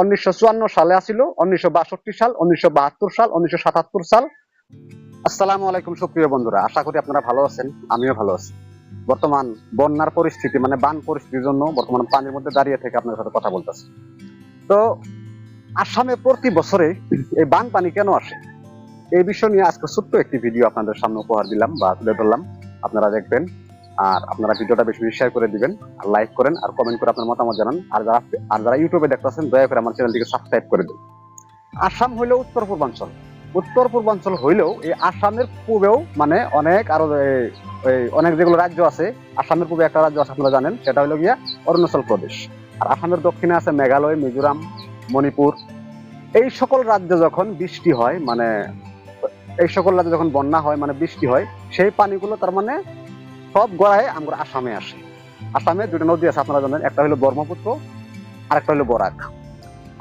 উনিশশো চুয়ান্ন সালে আসিল, উনিশশো বাষট্টি সাল, উনিশশো বাহাত্তর সাল, উনিশশো সাতাত্তর সাল। আসসালামু আলাইকুম সুপ্রিয় বন্ধুরা, আশা করি আপনারা ভালো আছেন, আমিও ভালো আছি। বর্তমান বন্যার পরিস্থিতি মানে বান পরিস্থিতির জন্য বর্তমান পানির মধ্যে দাঁড়িয়ে থেকে আপনার সাথে কথা বলতেছি। তো আসামে প্রতি বছরে এই বান পানি কেন আসে? এই বিষয় নিয়ে আজকে ছোট্ট একটি ভিডিও আপনাদের সামনে উপহার দিলাম বা তুলে ধরলাম, আপনারা দেখবেন। আর আপনারা ভিডিওটা বেশি বেশি শেয়ার করে দিবেন, আর লাইক করেন, আর কমেন্ট করে আপনার মতামত জানান। আর যারা আর যারা ইউটিউবে দেখতেছেন, দয়া করে আমার চ্যানেলটিকে সাবস্ক্রাইব করে দিন। আসাম হইলেও উত্তর পূর্বাঞ্চল। উত্তর পূর্বাঞ্চল হইলেও এই আসামের পূর্বেও মানে অনেক আরও অনেক যেগুলো রাজ্য আছে, আসামের পূর্বে একটা রাজ্য আছে, আপনারা জানেন, সেটা হলো গিয়া অরুণাচল প্রদেশ। আর আসামের দক্ষিণে আছে মেঘালয়, মিজোরাম, মণিপুর। এই সকল রাজ্যে যখন বৃষ্টি হয় মানে এই সকল রাজ্যে যখন বন্যা হয় মানে বৃষ্টি হয়, সেই পানিগুলো তার মানে সব গড়ায় আমরা আসামে আসে। আসামে দুটো নদী আছে আপনারা জানেন, একটা হলো ব্রহ্মপুত্র আর একটা হলো বরাক।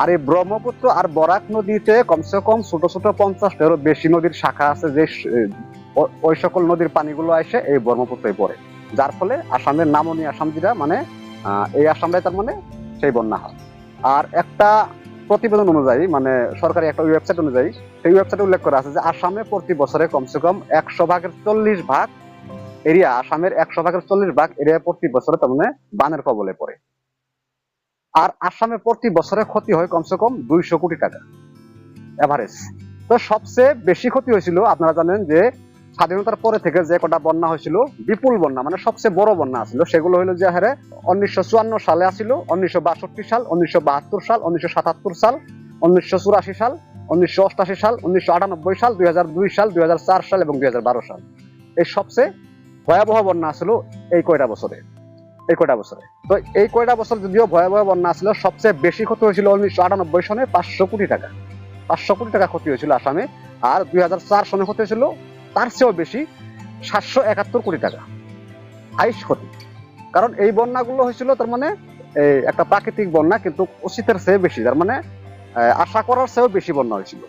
আর এই ব্রহ্মপুত্র আর বরাক নদীতে কমসে কম ছোট ছোট পঞ্চাশটারও বেশি নদীর শাখা আছে যে ওই সকল নদীর পানিগুলো এসে এই ব্রহ্মপুত্রে পড়ে। যার ফলে আসামের নামনি আসাম যেটা মানে এই আসামটাই তার মানে সেই বন্যা হয় আর একটা প্রতিবেদন অনুযায়ী মানে সরকারি একটা ওয়েবসাইট অনুযায়ী, সেই ওয়েবসাইটে উল্লেখ করা আছে যে আসামে প্রতি বছরে কমসে কম একশো ভাগের চল্লিশ ভাগ এরিয়া আসামের একশো ভাগের চল্লিশ ভাগ এরিয়া প্রতি বছরে তার মানে বানের কবলে পড়ে। আর আসামে প্রতি বছরে ক্ষতি হয় কমসে কম দুইশো কোটি টাকা এভারেজ তো সবচেয়ে বেশি ক্ষতি হয়েছিল, আপনারা জানেন যে স্বাধীনতার পরে থেকে যে কটা বন্যা হয়েছিল, বিপুল বন্যা মানে সবচেয়ে বড় বন্যা ছিল সেগুলো হলো যে হারে উনিশশো চুয়ান্ন সালে আসিল উনিশশো বাষট্টি সাল, উনিশশো বাহাত্তর সাল, উনিশশো সাতাত্তর সাল, উনিশশো চুরাশি সাল, উনিশশো অষ্টাশি সাল, উনিশশো আটানব্বই সাল, দুই হাজার দুই সাল, দুই হাজার চার সাল এবং দুই হাজার বারো সাল। এই সবচেয়ে ভয়াবহ বন্যা আসলো এই কয়টা বছরে? এই কয়টা বছরে? তো এই কয়টা বছর যদিও ভয়াবহ বন্যা ছিল সবচেয়ে বেশি ক্ষতি হয়েছিল উনিশশো আটানব্বই সনে পাঁচশো কোটি টাকা। পাঁচশো কোটি টাকা ক্ষতি হয়েছিল আসামে, আর দুই হাজার চার সনে ক্ষতি হয়েছিল, তার চেয়েও বেশি সাতশো একাত্তর কোটি টাকা। আইস ক্ষতি। কারণ এই বন্যাগুলো হয়েছিল তার মানে একটা প্রাকৃতিক বন্যা, কিন্তু উচিতের চেয়ে বেশি। তার মানে আশা করার চেয়েও বেশি বন্যা হয়েছিল।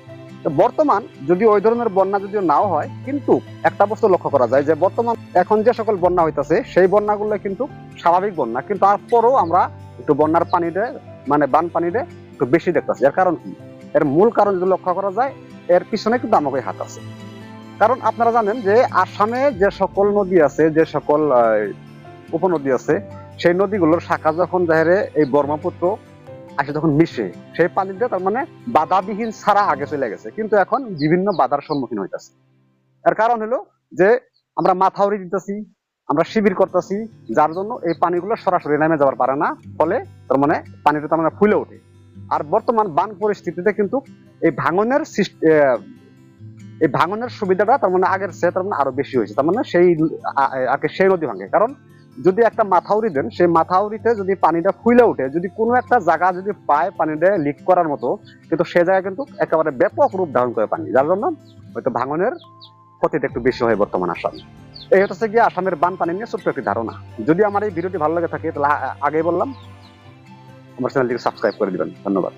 বর্তমান যদি ওই ধরনের বন্যা যদিও নাও হয়, কিন্তু একটা বস্তু লক্ষ্য করা যায় যে বর্তমান এখন যে সকল বন্যা হইতাছে, সেই বন্যাগুলো কিন্তু স্বাভাবিক বন্যা। কিন্তু তারপরেও আমরা একটু বন্যার পানিতে মানে বান পানিতে একটু বেশি দেখতেছি। এর কারণ কি? এর মূল কারণ যদি লক্ষ্য করা যায়, এর পিছনে কিন্তু আমাকে হাত আছে কারণ আপনারা জানেন যে আসামে যে সকল নদী আছে, যে সকল উপনদী আছে, সেই নদীগুলোর শাখা যখন দেহেরে এই ব্রহ্মপুত্র আসে যখন মিশে, সেই পানিতে তার মানে বাধাবিহীন ছাড়া আগে চলে গেছে। কিন্তু এখন বিভিন্ন বাধার সম্মুখীন হইতাছে। এর কারণ হলো যে আমরা মাথাউরি দিতেছি, আমরা শিবির করতেছি, যার জন্য এই পানিগুলো সরাসরি নেমে যাওয়ার পারে না। ফলে তার মানে পানিটা তার মানে ফুলে ওঠে। আর বর্তমান বান পরিস্থিতিতে কিন্তু এই ভাঙনের এই ভাঙনের সুবিধাটা তার মানে আগের চেয়ে তার মানে আরও বেশি হয়েছে। তার মানে সেই আগে সেই নদী ভাঙে। কারণ যদি একটা মাথাউরি দেন, সেই মাথাউরিতে যদি পানিটা ফুলে ওঠে, যদি কোনো একটা জায়গা যদি পায় পানিটা লিক করার মতো, কিন্তু সে জায়গায় কিন্তু একেবারে ব্যাপক রূপ ধারণ করে পানি। যার জন্য হয়তো ভাঙনের ক্ষতিটা একটু বেশি হয় বর্তমান আসাম। এই হচ্ছে গিয়ে আসামের বান পানি নিয়ে ছোট্ট একটি ধারণা। যদি আমার এই ভিডিওটি ভালো লাগে থাকে, তাহলে আ- আগেই বললাম, আমার চ্যানেলটিকে সাবস্ক্রাইব করে দিবেন। ধন্যবাদ।